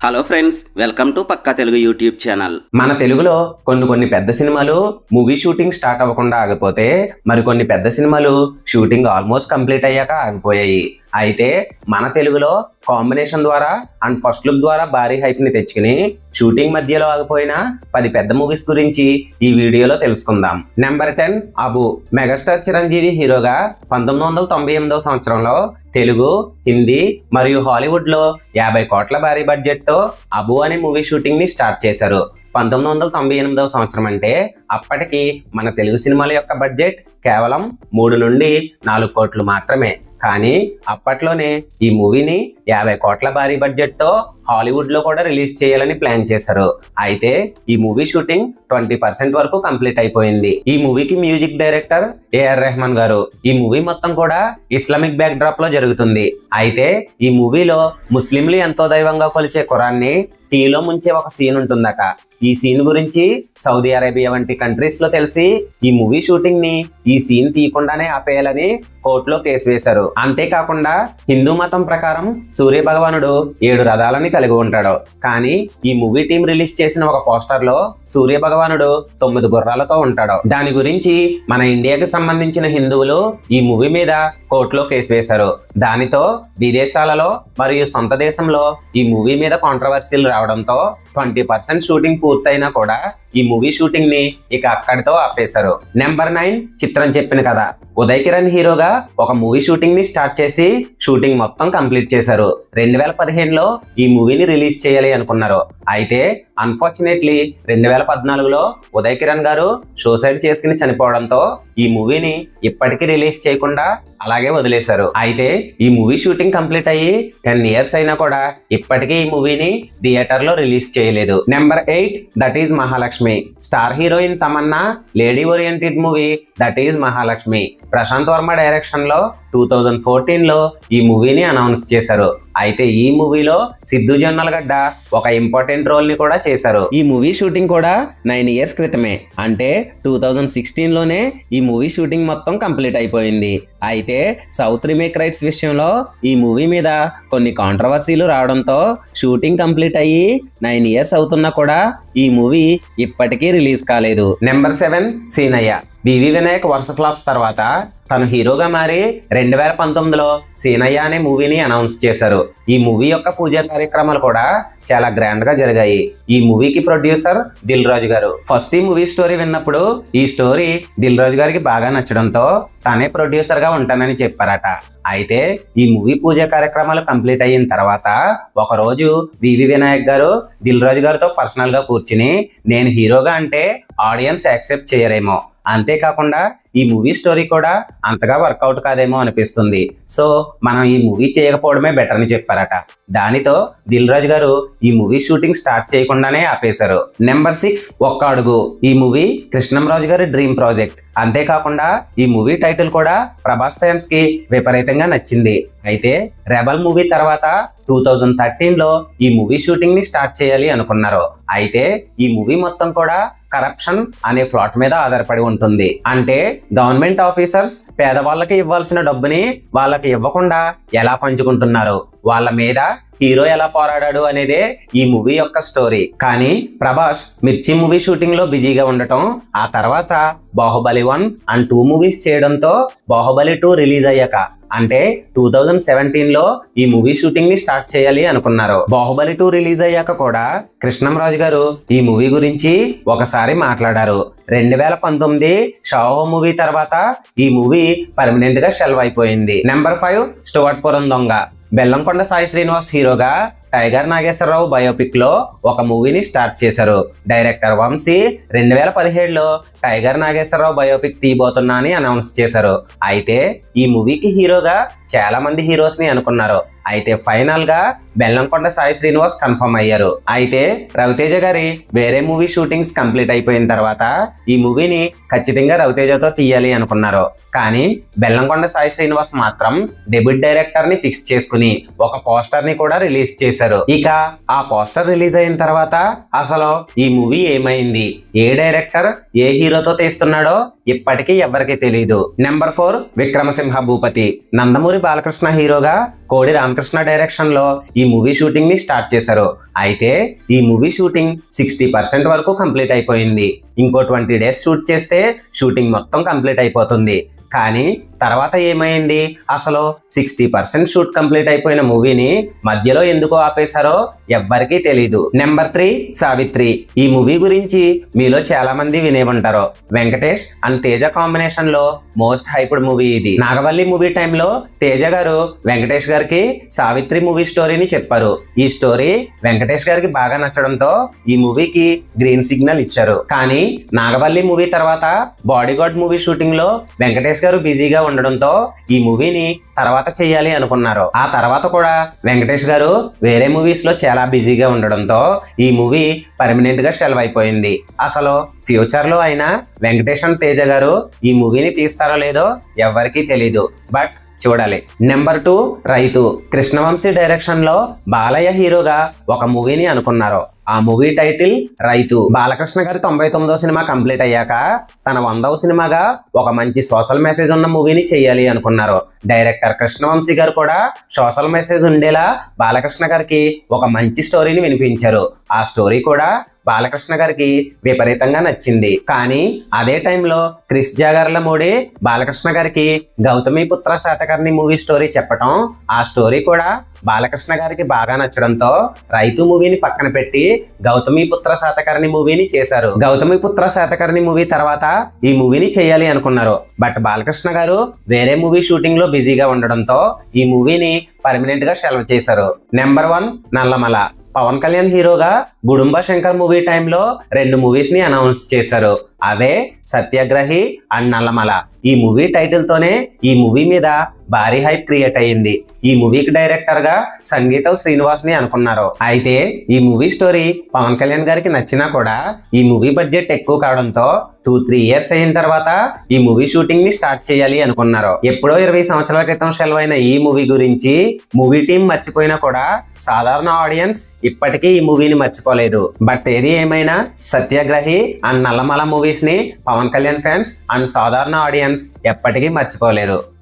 Hello friends welcome to Pakka Telugu YouTube channel మన తెలుగులో కొన్ని కొన్ని పెద్ద సినిమాలు మూవీ షూటింగ్ స్టార్ట్ అవ్వకుండా ఆగిపోతే మరికొన్ని పెద్ద సినిమాలు షూటింగ్ ఆల్మోస్ట్ కంప్లీట్ అయ్యాక ఆగిపోయాయి. అయితే మన తెలుగులో కాంబినేషన్ ద్వారా అండ్ ఫస్ట్ లుక్ ద్వారా భారీ హైప్ని తెచ్చుకుని షూటింగ్ మధ్యలో ఆగిపోయిన పది పెద్ద మూవీస్ గురించి ఈ వీడియోలో తెలుసుకుందాం. Number ten Abu. Megastar Chiranjeevi హీరోగా పంతొమ్మిది వందల తొంభై ఎనిమిదవ సంవత్సరంలో తెలుగు హిందీ మరియు హాలీవుడ్లో యాభై కోట్ల భారీ బడ్జెట్తో అబు అనే మూవీ షూటింగ్ని స్టార్ట్ చేశారు. పంతొమ్మిది వందల తొంభై ఎనిమిదవ సంవత్సరం అంటే అప్పటికి మన తెలుగు సినిమాల యొక్క బడ్జెట్ కేవలం మూడు నుండి నాలుగు కోట్లు మాత్రమే. కానీ అప్పట్లోనే ఈ మూవీని యాభై కోట్ల భారీ బడ్జెట్ హాలీవుడ్లో హాలీవుడ్లో కూడా రిలీజ్ చేయాలని ప్లాన్ చేశారు. అయితే ఈ మూవీ షూటింగ్ ట్వంటీ పర్సెంట్ వరకు కంప్లీట్ అయిపోయింది. ఈ మూవీకి మ్యూజిక్ డైరెక్టర్ ఏఆర్ రెహమాన్ గారు. ఈ మూవీ మొత్తం కూడా ఇస్లామిక్ బ్యాక్ డ్రాప్లో జరుగుతుంది. అయితే ఈ మూవీలో ముస్లింలు ఎంతో దైవంగా కొలిచే కురాన్ని టీలో ముంచే ఒక సీన్ ఉంటుందట. ఈ సీన్ గురించి సౌదీ అరేబియా వంటి కంట్రీస్లో తెలిసి ఈ మూవీ షూటింగ్ని ఈ సీన్ తీయకుండానే ఆపేయాలని కోర్టులో కేసు వేశారు. అంతేకాకుండా హిందూ మతం ప్రకారం సూర్య భగవానుడు ఏడు రథాలని కలిగి ఉంటాడు. కానీ ఈ మూవీ టీం రిలీజ్ చేసిన ఒక పోస్టర్లో సూర్య భగవానుడు తొమ్మిది గుర్రాలతో ఉంటాడు. దాని గురించి మన ఇండియాకి సంబంధించిన హిందువులు ఈ మూవీ మీద కోర్టులో కేసు వేశారు. దానితో విదేశాలలో మరియు సొంత దేశంలో ఈ మూవీ మీద కాంట్రవర్సీలు రావడంతో ట్వంటీ పర్సెంట్ షూటింగ్ పూర్తయినా కూడా ఈ మూవీ షూటింగ్ని ఇక అక్కడితో ఆపేశారు. నెంబర్ నైన్ చిత్రం చెప్పిన కదా ఉదయ్ కిరణ్ హీరోగా ఒక మూవీ షూటింగ్ని స్టార్ట్ చేసి షూటింగ్ మొత్తం కంప్లీట్ చేశారు. రెండు వేల పదిహేనులో ఈ మూవీని రిలీజ్ చేయాలి అనుకున్నారు. అయితే అన్ఫార్చునేట్లీ రెండు వేల పద్నాలుగులో ఉదయ్ కిరణ్ గారు సూసైడ్ చేసుకుని చనిపోవడంతో ఈ మూవీని ఇప్పటికీ రిలీజ్ చేయకుండా అలాగే వదిలేశారు. అయితే ఈ మూవీ షూటింగ్ కంప్లీట్ అయ్యి టెన్ ఇయర్స్ అయినా కూడా ఇప్పటికీ ఈ మూవీని థియేటర్లో రిలీజ్ చేయలేదు. Number eight that is Mahalakshmi. Star heroine Tamannaah lady oriented movie that is Mahalakshmi. Prashanth Varma డైరెక్షన్లో టూ థౌజండ్ ఫోర్టీన్లో ఈ మూవీని అనౌన్స్ చేశారు. అయితే ఈ మూవీలో సిద్ధు జొన్నలగడ్డ ఒక ఇంపార్టెంట్ రోల్ని కూడా చేశారు. ఈ మూవీ షూటింగ్ కూడా నైన్ ఇయర్స్ క్రితమే. అంటే టూ థౌజండ్ సిక్స్టీన్లోనే ఈ మూవీ షూటింగ్ మొత్తం కంప్లీట్ అయిపోయింది. అయితే సౌత్ రీమేక్ రైట్స్ విషయంలో ఈ మూవీ మీద కొన్ని కాంట్రవర్సీలు రావడంతో షూటింగ్ కంప్లీట్ అయ్యి నైన్ ఇయర్స్ అవుతున్నా కూడా ఈ మూవీ ఇప్పటికీ రిలీజ్ కాలేదు. Number seven Seenayya. V V Vinayak వరుస ఫ్లాప్స్ తర్వాత తను హీరోగా మారి రెండు వేల పంతొమ్మిదిలో సీనయ్య అనే మూవీని అనౌన్స్ చేశారు. ఈ మూవీ యొక్క పూజా కార్యక్రమాలు కూడా చాలా గ్రాండ్గా జరిగాయి. ఈ మూవీకి ప్రొడ్యూసర్ దిల్ రాజు గారు. ఫస్ట్ ఈ మూవీ స్టోరీ విన్నప్పుడు ఈ స్టోరీ దిల్ రాజు గారికి బాగా నచ్చడంతో తానే ప్రొడ్యూసర్గా ఉంటానని చెప్పారట. అయితే ఈ మూవీ పూజ కార్యక్రమాలు కంప్లీట్ అయిన తర్వాత ఒకరోజు వివి వినాయక్ గారు దిల్ రాజు గారితో పర్సనల్గా కూర్చుని నేను హీరోగా అంటే ఆడియన్స్ యాక్సెప్ట్ చేయరేమో అంతేకాకుండా ఈ మూవీ స్టోరీ కూడా అంతగా వర్కౌట్ కాదేమో అనిపిస్తుంది. సో మనం ఈ మూవీ చేయకపోవడమే బెటర్ అని చెప్పారట. దానితో దిల్ రాజు గారు ఈ మూవీ షూటింగ్ స్టార్ట్ చేయకుండానే ఆపేశారు. నెంబర్ సిక్స్ ఒక్క అడుగు. ఈ మూవీ కృష్ణంరాజు గారి డ్రీమ్ ప్రాజెక్ట్ అంతేకాకుండా ఈ మూవీ టైటిల్ కూడా ప్రభాస్ ఫ్యాన్స్కి విపరీతంగా నచ్చింది. అయితే రెబల్ మూవీ తర్వాత టూ థౌజండ్ థర్టీన్లో ఈ మూవీ షూటింగ్ని స్టార్ట్ చేయాలి అనుకున్నారు. అయితే ఈ మూవీ మొత్తం కూడా కరప్షన్ అనే ఫ్లాట్ మీద ఆధారపడి ఉంటుంది. అంటే గవర్నమెంట్ ఆఫీసర్స్ పేదవాళ్ళకి ఇవ్వాల్సిన డబ్బుని వాళ్ళకి ఇవ్వకుండా ఎలా పంచుకుంటున్నారు? వాళ్ళ మీద హీరో ఎలా పోరాడాడు అనేదే ఈ మూవీ యొక్క స్టోరీ. కానీ ప్రభాస్ మిర్చి మూవీ షూటింగ్లో బిజీగా ఉండటం ఆ తర్వాత Baahubali one and two movies చేయడంతో బాహుబలి టూ రిలీజ్ అయ్యాక అంటే టూ థౌజండ్ సెవెంటీన్లో ఈ మూవీ షూటింగ్ని స్టార్ట్ చేయాలి అనుకున్నారు. బాహుబలి టూ రిలీజ్ అయ్యాక కూడా కృష్ణంరాజు గారు ఈ మూవీ గురించి ఒకసారి మాట్లాడారు. రెండు వేల పంతొమ్మిది షాహో మూవీ తర్వాత ఈ మూవీ పర్మనెంట్గా షెల్వ్ అయిపోయింది. నెంబర్ ఫైవ్ స్టువర్ట్పురం దొంగ. బెల్లంకొండ సాయి శ్రీనివాస్ హీరోగా టైగర్ నాగేశ్వరరావు బయోపిక్లో ఒక మూవీని స్టార్ట్ చేశారు. డైరెక్టర్ వంశీ రెండు వేల పదిహేడులో టైగర్ నాగేశ్వరరావు బయోపిక్ తీయబోతున్నా అని అనౌన్స్ చేశారు. అయితే ఈ మూవీకి హీరోగా చాలా మంది హీరోస్ని అనుకున్నారు. అయితే ఫైనల్గా బెల్లంకొండ సాయి శ్రీనివాస్ కన్ఫర్మ్ అయ్యారు. అయితే రవితేజ గారి వేరే మూవీ షూటింగ్స్ కంప్లీట్ అయిపోయిన తర్వాత ఈ మూవీని ఖచ్చితంగా రవితేజతో తీయాలి అనుకున్నారు. కానీ బెల్లంకొండ సాయి శ్రీనివాస్ మాత్రం డెబ్యూట్ డైరెక్టర్ని ఫిక్స్ చేసుకుని ఒక పోస్టర్ని కూడా రిలీజ్ చేశారు చేశారు. ఇక ఆ పోస్టర్ రిలీజ్ అయిన తర్వాత అసలు ఈ మూవీ ఏమైంది? ఏ డైరెక్టర్ ఏ హీరోతో తీస్తున్నాడో ఇప్పటికీ ఎవరికి తెలియదు నెంబర్ ఫోర్ విక్రమసింహ భూపతి. నందమూరి బాలకృష్ణ హీరోగా కోడి రామకృష్ణ డైరెక్షన్లో ఈ మూవీ షూటింగ్ని స్టార్ట్ చేశారు. అయితే ఈ మూవీ షూటింగ్ సిక్స్టీ పర్సెంట్ వరకు కంప్లీట్ అయిపోయింది. ఇంకో ట్వంటీ డేస్ షూట్ చేస్తే షూటింగ్ మొత్తం కంప్లీట్ అయిపోతుంది. కానీ తర్వాత ఏమైంది? అసలు సిక్స్టీ పర్సెంట్ షూట్ కంప్లీట్ అయిపోయిన మూవీని మధ్యలో ఎందుకు ఆపేశారో ఎవ్వరికీ తెలీదు. Number three Savitri. ఈ మూవీ గురించి మీలో చాలా మంది వినే ఉంటారు. వెంకటేష్ అండ్ తేజ కాంబినేషన్లో మోస్ట్ హైప్డ్ మూవీ ఇది. నాగవల్లి మూవీ టైంలో తేజ గారు వెంకటేష్ గారికి సావిత్రి మూవీ స్టోరీని చెప్పారు. ఈ స్టోరీ వెంకటేష్ గారికి బాగా నచ్చడంతో ఈ మూవీకి గ్రీన్ సిగ్నల్ ఇచ్చారు. కానీ నాగవల్లి మూవీ తర్వాత బాడీగార్డ్ మూవీ షూటింగ్లో వెంకటేష్ గారు బిజీగా ఉండడంతో ఈ మూవీని తర్వాత చేయాలి అనుకున్నారు. ఆ తర్వాత కూడా వెంకటేష్ గారు వేరే మూవీస్లో చాలా బిజీగా ఉండడంతో ఈ మూవీ పర్మనెంట్గా షెల్వ్ అయిపోయింది. అసలు ఫ్యూచర్లో అయినా వెంకటేష్ అండ్ తేజ గారు ఈ మూవీని తీస్తారో లేదో ఎవరికీ తెలీదు. బట్ చూడాలి. నెంబర్ టూ రైతు. కృష్ణవంశీ డైరెక్షన్లో బాలయ్య హీరోగా ఒక మూవీని అనుకున్నారు. ఆ మూవీ టైటిల్ రైతు. బాలకృష్ణ గారి తొంభై తొమ్మిదో సినిమా కంప్లీట్ అయ్యాక తన వందవ సినిమాగా ఒక మంచి సోషల్ మెసేజ్ ఉన్న మూవీని చేయాలి అనుకున్నారు. డైరెక్టర్ కృష్ణవంశీ గారు కూడా సోషల్ మెసేజ్ ఉండేలా బాలకృష్ణ గారికి ఒక మంచి స్టోరీని వినిపించారు. ఆ స్టోరీ కూడా బాలకృష్ణ గారికి విపరీతంగా నచ్చింది. కానీ అదే టైంలో క్రిస్ జాగర్ల మోడీ బాలకృష్ణ గారికి గౌతమి పుత్ర శాతకర్ణి మూవీ స్టోరీ చెప్పటం ఆ స్టోరీ కూడా బాలకృష్ణ గారికి బాగా నచ్చడంతో రైతు మూవీని పక్కన పెట్టి గౌతమి పుత్ర శాతకర్ణి మూవీని చేశారు. గౌతమి పుత్ర శాతకర్ణి మూవీ తర్వాత ఈ మూవీని చేయాలి అనుకున్నారు. బట్ బాలకృష్ణ గారు వేరే మూవీ షూటింగ్లో బిజీగా ఉండడంతో ఈ మూవీని పర్మనెంట్గా సెలవు చేశారు. Number one Nallamala. Pawan Kalyan హీరోగా గుడుంబ శంకర్ మూవీ టైంలో రెండు మూవీస్ని అనౌన్స్ చేశారు. అవే సత్యాగ్రహి అండ్ నల్లమల. ఈ మూవీ టైటిల్ తోనే ఈ మూవీ మీద భారీ హైప్ క్రియేట్ అయ్యింది. ఈ మూవీకి డైరెక్టర్గా సంగీతం శ్రీనివాస్ని అనుకున్నారు. అయితే ఈ మూవీ స్టోరీ పవన్ కళ్యాణ్ గారికి నచ్చినా కూడా ఈ మూవీ బడ్జెట్ ఎక్కువ కావడంతో టూ త్రీ ఇయర్స్ అయిన తర్వాత ఈ మూవీ షూటింగ్ని స్టార్ట్ చేయాలి అనుకున్నారు. ఎప్పుడో ఇరవై సంవత్సరాల క్రితం సెలవు అయిన ఈ మూవీ గురించి మూవీ టీం మర్చిపోయినా కూడా సాధారణ ఆడియన్స్ ఇప్పటికీ ఈ మూవీని మర్చిపోలేదు. బట్ ఏది ఏమైనా సత్యాగ్రహి అండ్ నల్లమల మూవీ ని పవన్ కళ్యాణ్ ఫ్యాన్స్ అండ్ సాధారణ ఆడియన్స్ ఎప్పటికీ మర్చిపోలేరు.